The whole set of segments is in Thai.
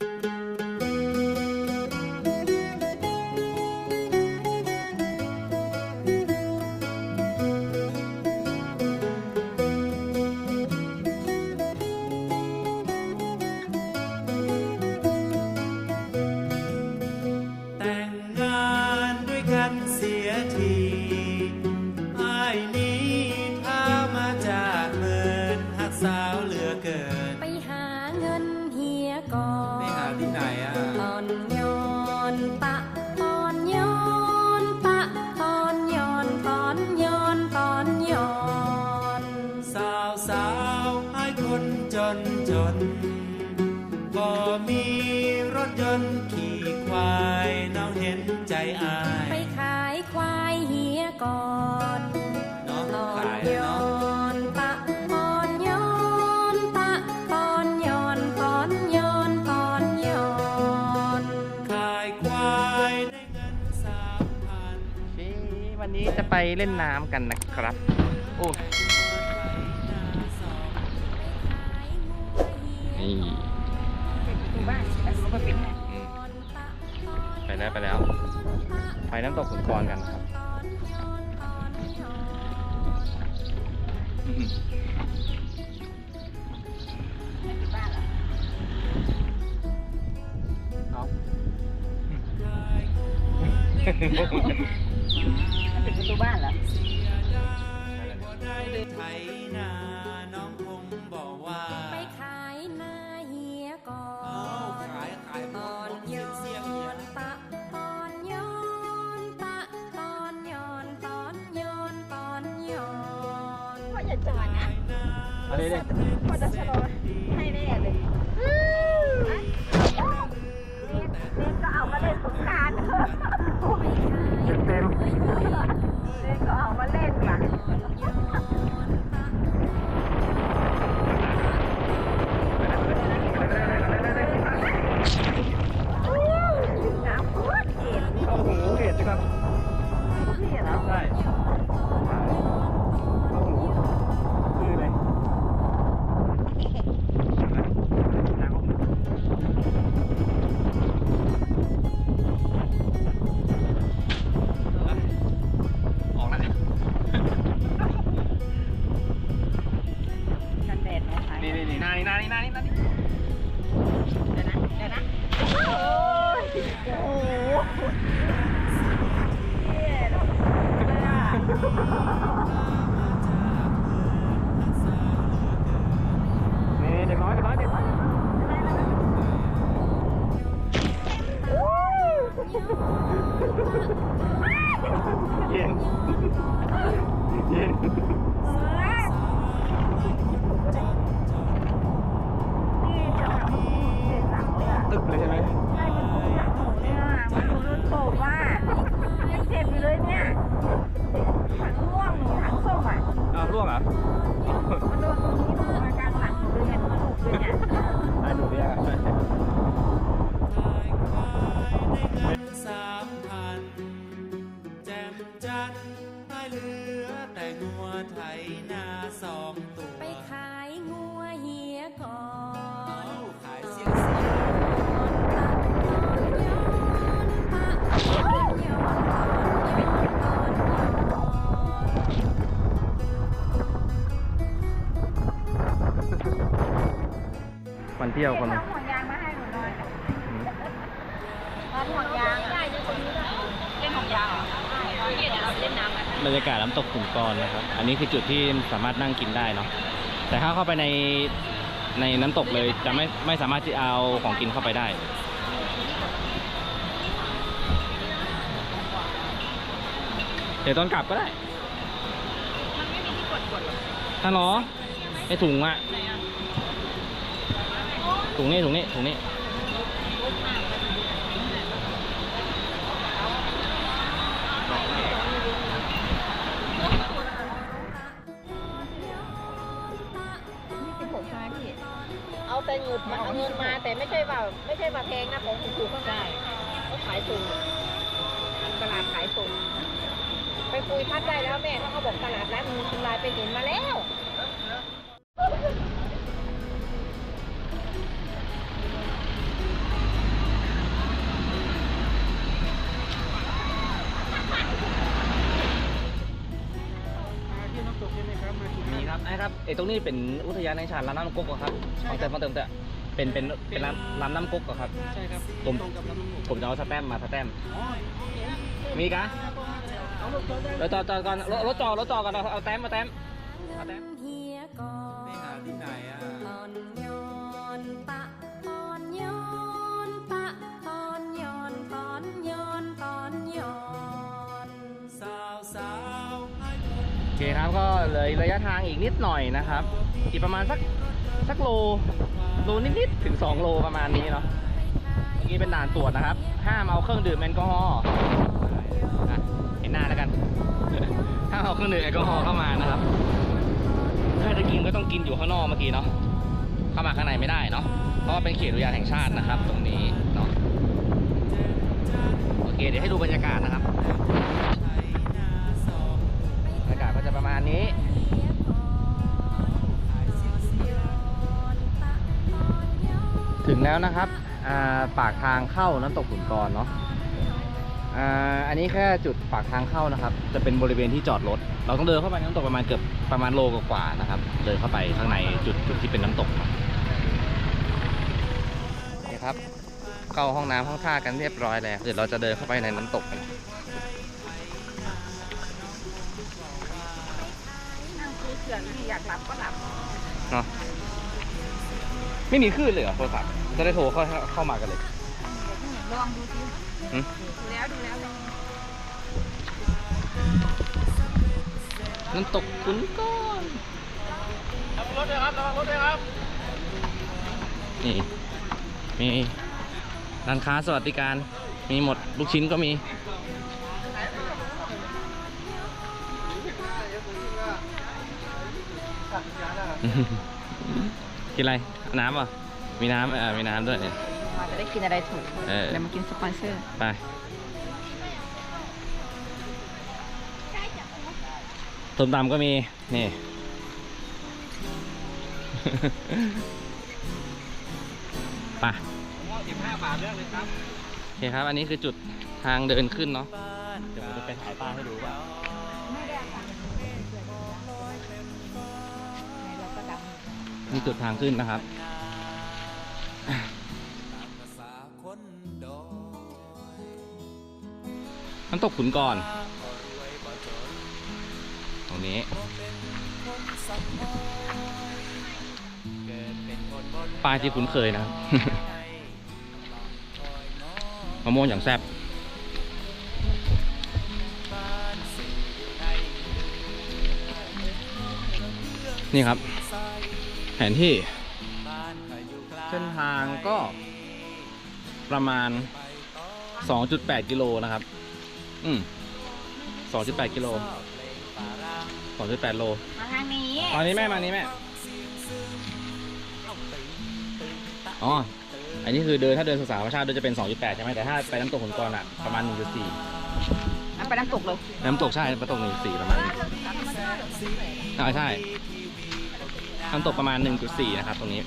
แก็มีรถยนต์ขี่ควายน้องเห็นใจอาย ไปขายควายเฮียก่อนเนาะตอนขายย้เนาะอนปะตอนย้อนปะตอนย้อนตอนย้อนตอนย้อนขายควายได้เงินสามพันวันนี้จะไปเล่นน้ำกันนะครับ โอ้ ไปแล้วไปแล้ว ไปน้ำตกขุนกรกันครับอืมเอาประตูบ้านเหรอ เที่ยวคนเอาห่วงยางมาให้หนูหน่อยเอาห่วงยางได้จะคนนี้เล่นห่วงยางเหรอเดี๋ยวเราเล่นน้ำกันบรรยากาศน้ำตกขุนกรนะครับ อันนี้คือจุดที่สามารถนั่งกินได้เนาะ แต่ถ้าเข้าไปในในน้ำตกเลยจะไม่ไม่สามารถที่เอาของกินเข้าไปได้เดี๋ยวตอนกลับก็ได้มันไม่มีที่กดกดหรอถ้าหรอไอถุงอะ ถุงนี้ถุงนี้ถุงนี่เอาแต่เงินมาเอาเงินมาแต่ไม่ใช่ว่าไม่ใช่ว่าแพงนะของถูกๆก็ได้เขาขายส่งตลาดขายส่งไปคุยทัดได้แล้วแม่เขาบอกตลาดร้านมูลคุณลายไปเห็นมาแล้ว ตรงนี้เป็นอุทยานแห่งชาติลำน้ำกกเหรอครับฟังเติมฟังเติมเถอะเป็นเป็นเป็นลำลำน้ำกกเหรอครับ ใช่ครับผม ตรงกับลำน้ำมูกผมจะเอาสแตมป์มาสแตมป์อ๋อมีกะเอารถจอดได้รถจอดจอดก่อนรถรถจอดรถจอดก่อนเอาเอาแต้มมาแต้มเอาแต้มเฮียก่อไปหานที่ไหนอะอ่อนโเคครับก็เลยระยะทางอีกนิดหน่อยนะครับ อีกประมาณสักสักโลโลนิดๆถึง 2 โลประมาณนี้เนาะเมื่อกี้เป็นด่านตรวจนะครับ ห้ามเอาเครื่องดื่มแอลกอฮอล์เห็นหน้าแล้วกันห้ามเอาเครื่องดื่มแอลกอฮอล์เข้ามานะครับถ้าจะกินก็ต้องกินอยู่ข้างนอกเมื่อกี้เนาะเข้ามาข้างในไม่ได้เนาะเพราะว่าเป็นเขตอุทยานแห่งชาตินะครับ ตรงนี้เนาะโอเคเดี๋ยวให้ดูบรรยากาศนะครับ นี้ถึงแล้วนะครับปากทางเข้าน้ำตกขุนกรเนาะอันนี้แค่จุดปากทางเข้านะครับ จะเป็นบริเวณที่จอดรถ เราต้องเดินเข้าไปน้ำตกประมาณเกือบประมาณโลกว่าๆนะครับ เดินเข้าไปข้างในจุดจุดที่เป็นน้ำตกเนาะนี่ครับ เข้าห้องน้ำห้องท่ากันเรียบร้อยแล้วเดี๋ยวเราจะเดินเข้าไปในน้ำตกกัน เฉื่อยที่อยากหลับก็หลับเนาะไม่มีคลื่นเลยเหรอโทรศัพท์จะได้โทรเข้าเข้ามากันเลย ลองดูสิหืม ดูแล้วดูแล้วลองน้ำตกขุนก้อนรถเลยครับระวังรถเลยครับ นี่ มีร้านค้าสวัสดิการ มีหมด ลูกชิ้นก็มี กินอะไรเอาน้ำเหรอะมีน้ำเออมีน้ำด้วยเนี่ย มาจะได้กินอะไรถูกเออ เดี๋ยวมากินสปอนเซอร์ไปต้มตำก็มี นี่ ไปสิบห้าบาทเรื่องเลยครับ โอเคครับ อันนี้คือจุดทางเดินขึ้นเนาะ เดี๋ยวผมจะไปถ่ายป้ายให้ดูว่าำนี่จุดทางขึ้นนะครับภาษาคนดอยน้ำตกขุนก่อน ตรงนี้เกิดเป็นคนบนป้ายที่คุ้นเคยนะครับมะม่วงอย่างแซ่บนี่ครับ แผนที่ เส้นทางก็ประมาณ 2.8 กิโลนะครับ อืม2.8 กิโล 2.8 โล มาทางนี้ตอนนี้แม่มานี้แม่ อ๋อ อันนี้คือเดินถ้าเดินศึกษาธรรมชาติเดินจะเป็น 2.8 ใช่ไหมแต่ถ้าไปน้ำตกขุนกรอะประมาณ 1.4อันไปน้ำตกเลย น้ำตกใช่น้ำตก1.4ประมาณนี้อ่าใช่ น้ำตกประมาณ 1.4 นะครับ ตรงนี้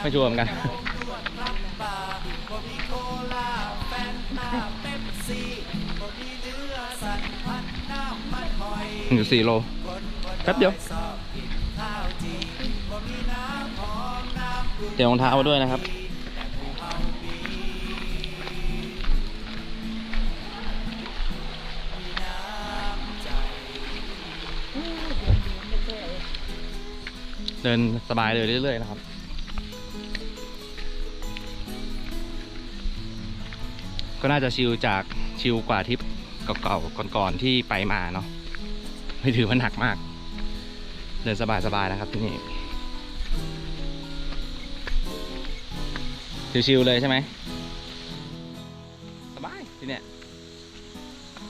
ไม่ชัวร์เหมือนกันหนึ่งสี่โล แป๊บเดียวเตรียมรองเท้ามาด้วยนะครับ ดินสบายเลยเรื่อยๆนะครับก็น่าจะชิลจากชิลกว่าทริปเก่าๆก่อนๆที่ไปมาเนาะไม่ถือว่าหนักมาก เดินสบายๆนะครับที่นี่ชิลๆเลยใช่ไหมสบายที่เนี่ย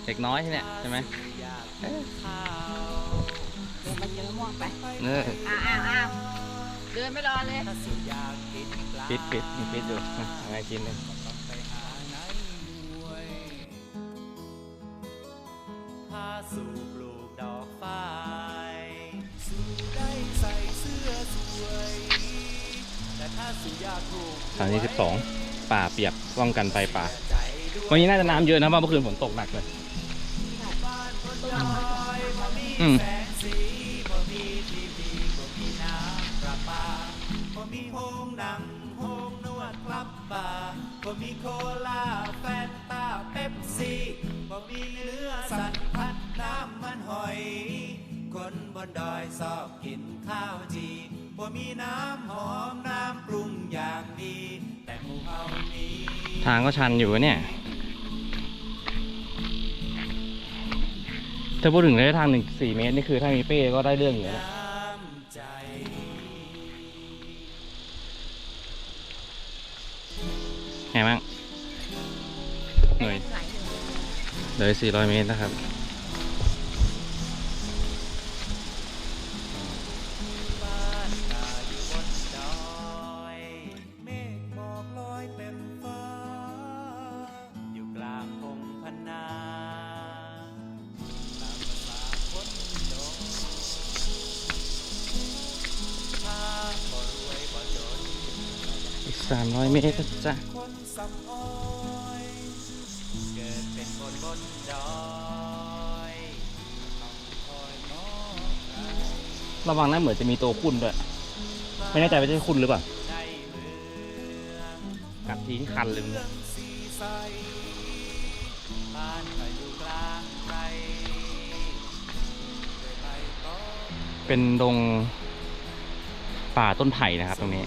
เด็กน้อยที่เนี่ยใช่ไหม เออเดินมาเจอม่วงไปเอออ้าวอ้าวอ้าวเดินไม่รอเลยปิดปิดมีปิดอยู่อะอะไรกินเลยพาสู่ปลูกดอกฝ้ายสู่ได้ใส่เสื้อสวยแต่ถ้าสู่อยากถูกสถานีสิบสองป่าเปียกป้องกันไฟป่าวันนี้น่าจะน้ำเยอะนะเพราะเมื่อคืนฝนตกหนักเลย อืม บ่มีโคลาแฟนตาเป๊ปซี่บ่มีเนื้อสัตว์พัดน้ำมันหอย คนบนดอยชอบกินข้าวจีบ่มีน้ำหอมน้ำปรุงอย่างดี แต่หมู่เฮามีทางก็ชันอยู่เนี่ยถ้าพูดถึงระยะทางหนึ่งสี่เมตร นี่คือถ้ามีเป้ก็ได้เรื่องอยู่นะ ไงบ้างหน่วยหลายหนึ่งเลยสี่ร้อยเมตรนะครับบ้านตาอยู่บนดอยเมฆหมอกลอยเต็มฟ้าอยู่กลางพงพนาตามภาษาคนจนถ้าบ่รวยบ่จนอีกสามร้อยเมตรนะ ระวังนะเหมือนจะมีตัวคุณด้วย ไม่แน่ใจว่าจะคุณหรือเปล่าในเมืองกัดทิ้งคันเลยมึงเรื่องสีใสบ้านก็อยู่กลางไกรด้วยใบตองเป็นดงป่าต้นไผ่นะครับตรงนี้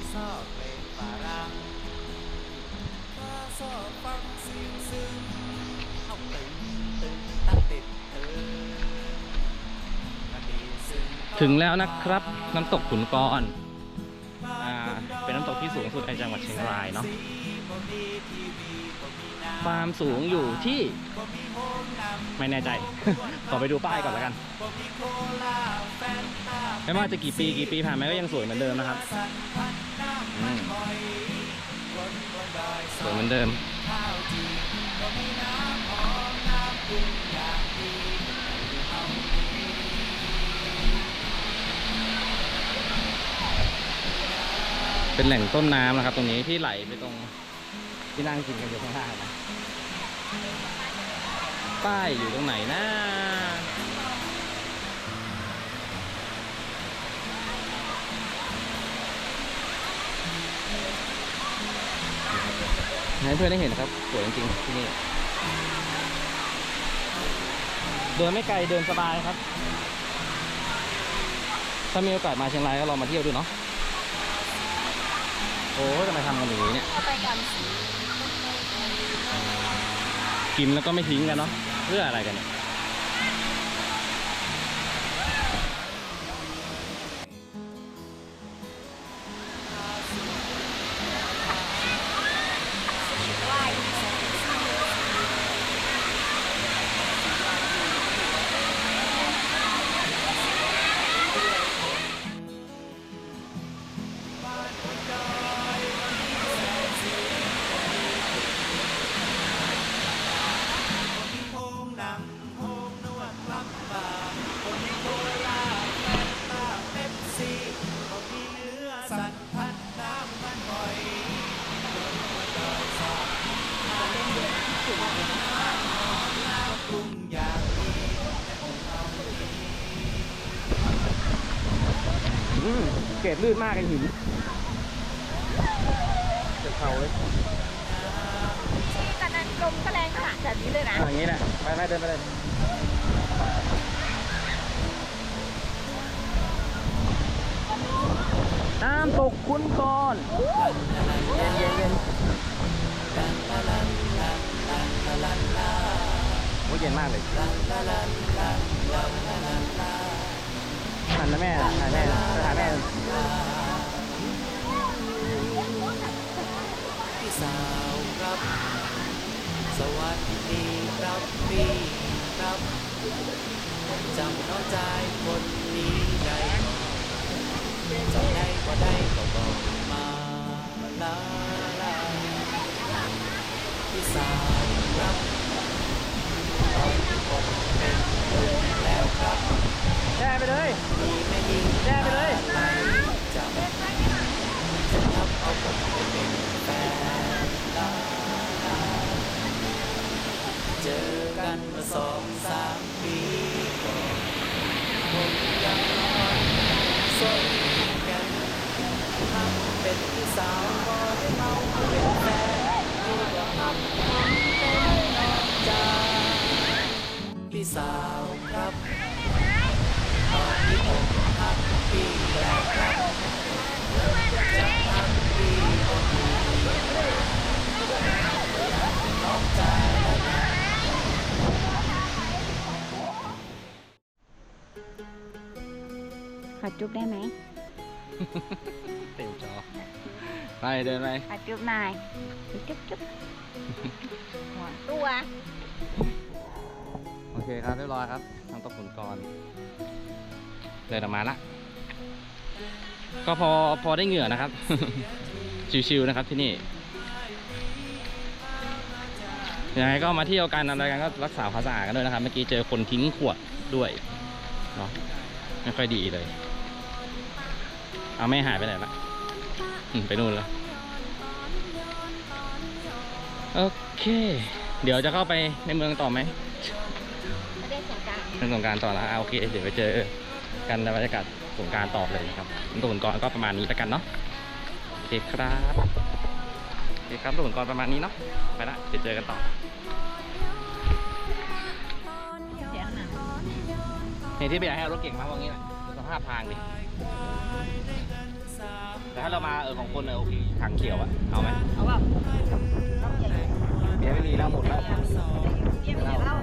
ถึงแล้วนะครับ น้ำตกขุนกรอ่าเป็นน้ำตกที่สูงสุดในจังหวัดเชียงรายเนาะความสูงอยู่ที่ ไม่แน่ใจ ขอไปดูป้ายก่อนแล้วกัน ไม่ว่าจะกี่ปีกี่ปีผ่านไปก็ยังสวยเหมือนเดิมนะครับสวยเหมือนเดิม เป็นแหล่งต้นน้ำนะครับ ตรงนี้ที่ไหลไปตรงที่นั่งกินกันอยู่ข้างล่างนะป้ายอยู่ตรงไหนนะให้เพื่อนได้เห็นครับสวยจริงๆที่นี่เดินไม่ไกลเดินสบายครับ ถ้ามีโอกาสมาเชียงรายก็ลองมาเที่ยวดูเนาะ อ้ยทำไมทำกันอย่างนี้เนี่ยไปกันกินแล้วก็ไม่ทิ้งกันเนาะเพื่ออะไรกันเนี่ย ลื่นมากไอ้หินเจ็บเข่าเลยที่ตอนนั้นลมก็แรงขนาดแบบนี้เลยนะอะอย่างนี้แหละไปไปเดินไปเลยน้ำตกคุณกรเย็นเย็นเย็นโอ้ยเย็นมากเลย หันนะแม่ถ่ายแม่ถ่ายแม่พี่สาวครับ สวัสดีครับพี่ครับจำน้องใจคนนี้ได้จำได้ก็ได้ก็บอกมาลาลาพี่สาวครับตอนที่ผมเป็นแล้วครับ แช่ไปเลยแช่ไปเลยเจอกันมาสองสามปีก่อนผมยังนอนสนกันทำเป็นผู้สาวพอได้เมาเป็นแฟนดูว่าทำเป็นน้องจ้าพี่สาวครับ ขอจุ๊บได้ไหมเต็มจอ ไปเดินไปขอจุ๊บหน่อยจุ๊บจุ๊บหัวตัว โอเคครับเรียบร้อยครับทางตกขุนกร เดินออกมาละ ก็พอพอได้เหงื่อนะครับ ชิวๆนะครับที่นี่ยังไงก็มาเที่ยวกันอะไรกันก็รักษาความสะอาดกันด้วยนะครับ เมื่อกี้เจอคนทิ้งขวดด้วยเนาะไม่ค่อยดีเลย เอาไม่หายไปไหนละอืมไปนู่นแล้วโอเค เดี๋ยวจะเข้าไปในเมืองต่อไหมไม่ได้สงกรารเป็นสงกรารต่อแล้วอะโอเค เดี๋ยวไปเจอ กันในบรรยากาศสงการต่อเลยนะครับตุนกอนก็ประมาณนี้แล้วกันเนาะโอเคครับโอเคครับตุนก่อนประมาณนี้เนาะไปละเดี๋ยวเจอกันต่อเสียงหนังเห็นที่ไปอยากให้รถเก่งมาว่างี้แหละสภาพทางดิแต่ถ้าเรามาเออของคนเออโอเคทางเขียวอะเอาไหมเอาแบบเบียร์ไม่มีแล้วหมดแล้วเยี่ยมเยี่ยมเล่า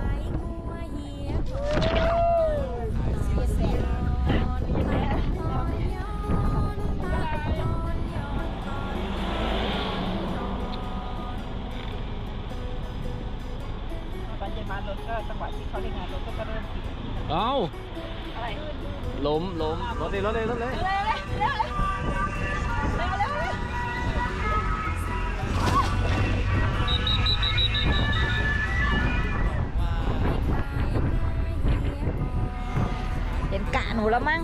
มารถก็จังหวะที่เขาเล่นงานรถก็จะเริ่มติดเอาอะไรล้มล้มรถเลยรถเลยรถเลยเห็นกะหนูแล้วมั้ง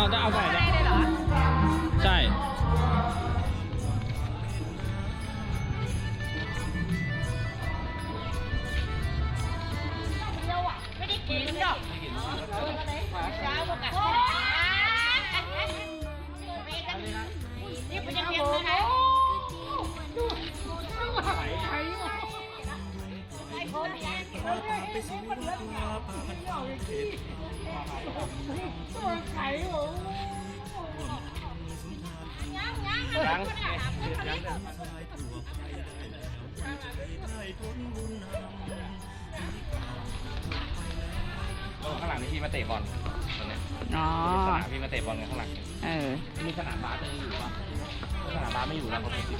เอา บอลตอนเนี้ยอ๋อ สนามพี่มาเตะบอลกันข้างหลังเออ มีสนามบาสยังอยู่ปะสนามบาสไม่อยู่แล้วเขาปิดดู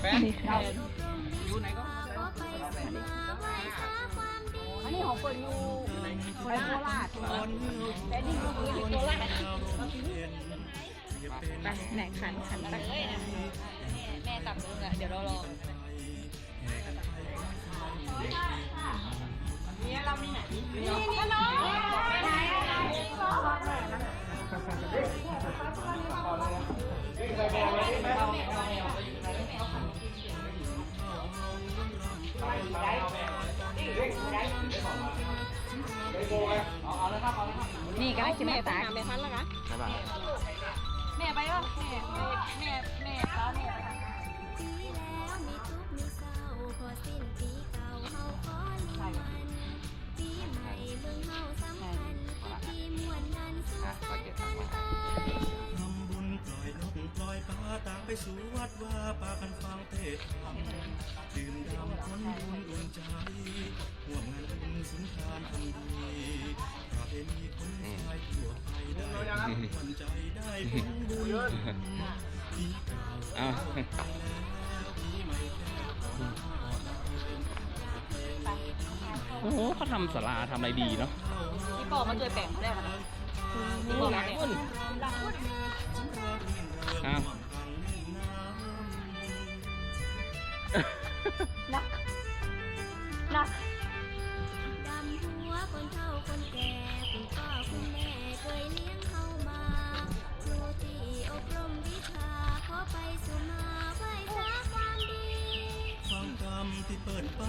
แฟนอยู่ไหนก็ เปิดอยู่ไปโคราชแต่นี่อยู่โคราชไปไหนขันขันไปแม่ตับนึงอะเดี๋ยวเราลองเนี่ยเรามีไหนนี่นี่ก็ได้จิมตาแม่พัน นะใช่ป่ะแม่ไปวะแม่แม่แม่เขาแม่ไปปีแล้วกข์มีเศร้าพอสิ้นปีเก่าเฮาขอเลื่อนปีใหม่เบิ่งเฮาสำคัญที่มวลนั้นสุอะขปาเก็ตตังค์มาทำบุญปล่อยนกปล่อยปลาต่างไปสู่วัดว่าปากันฟังเทศธรรมดื่มดำคนบุญอุ่นใจ เก่าอ้าวปีใหม่แก้วก่อนออกมาเดินโอ้โหเขาทำสาราทำอะไรดีเนาะพี่ปอมันเคยแบ่งเขาได้ไหมพี่ปอหลังหุ้นอ้าว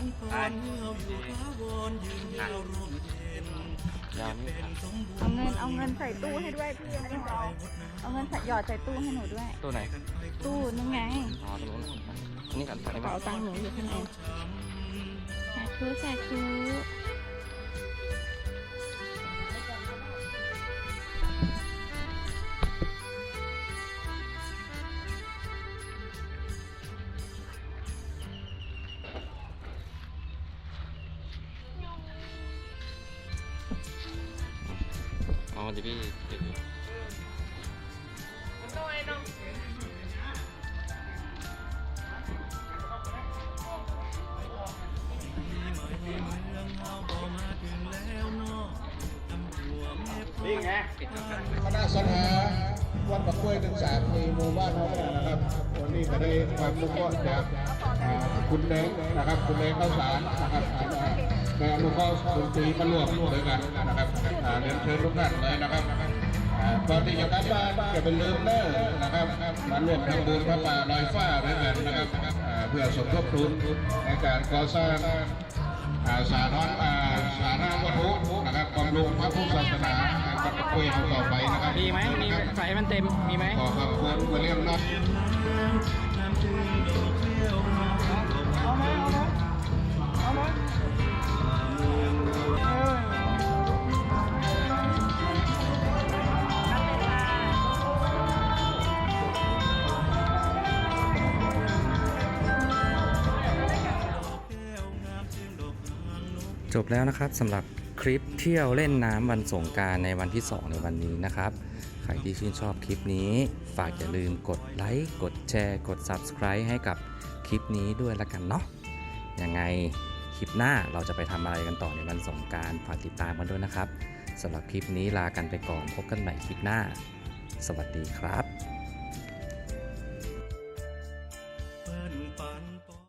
ที่เปิดปันพรเมื่ออยู่ท้าวรยืนยาวร่มเย็นยาวนี่ครับสมบูรเอาเงินเอาเงินใส่ตู้ให้ด้วยพี่ไม่เอาเอาเงินใส่หยอดใส่ตู้ให้หนูด้วย ตัวไหน ตู้นั่นไงอ๋อตรงนู้นอันนี้กันกระเป๋าตังค์หนูอยู่ข้างในสาธุสาธุ คณะสรรหาวัดปะกล้วยถึงสามในหมู่บ้านเราเนี่ยนะครับ วันนี้ก็ได้ความรู้ก็จากคุณแดงนะครับ คุณแดงข้าวสารนะครับในอนุเคราะห์ดนตรีมารวมด้วยกันนะครับเรียนเชิญทุกท่านเลยนะครับอ่าก่อนที่จะกลับบ้านอย่าไปลืมเด้อนะครับมารวมทำบุญพระป่าลอยฟ้าด้วยกันนะครับเพื่อสมทบทุนในการก่อสร้าง สาธารณอ่าสาธารณวัตถุนะครับบำรุงพระพุทธศาสนาวัดตะกุยของต่อไปนะครับมีไหมมีใส่ให้มันเต็มมีไหมขอขอบคุณวิลเลียมน็อ จบแล้วนะครับสำหรับคลิปเที่ยวเล่นน้ำวันสงการในวันที่ 2 ในวันนี้นะครับ ใครที่ชื่นชอบคลิปนี้ ฝากอย่าลืมกดไลค์กดแชร์กด Subscribe ให้กับคลิปนี้ด้วยละกันเนาะยังไงคลิปหน้าเราจะไปทำอะไรกันต่อในวันสงการฝากติดตามกันด้วยนะครับสำหรับคลิปนี้ลากันไปก่อนพบกันใหม่คลิปหน้า สวัสดีครับ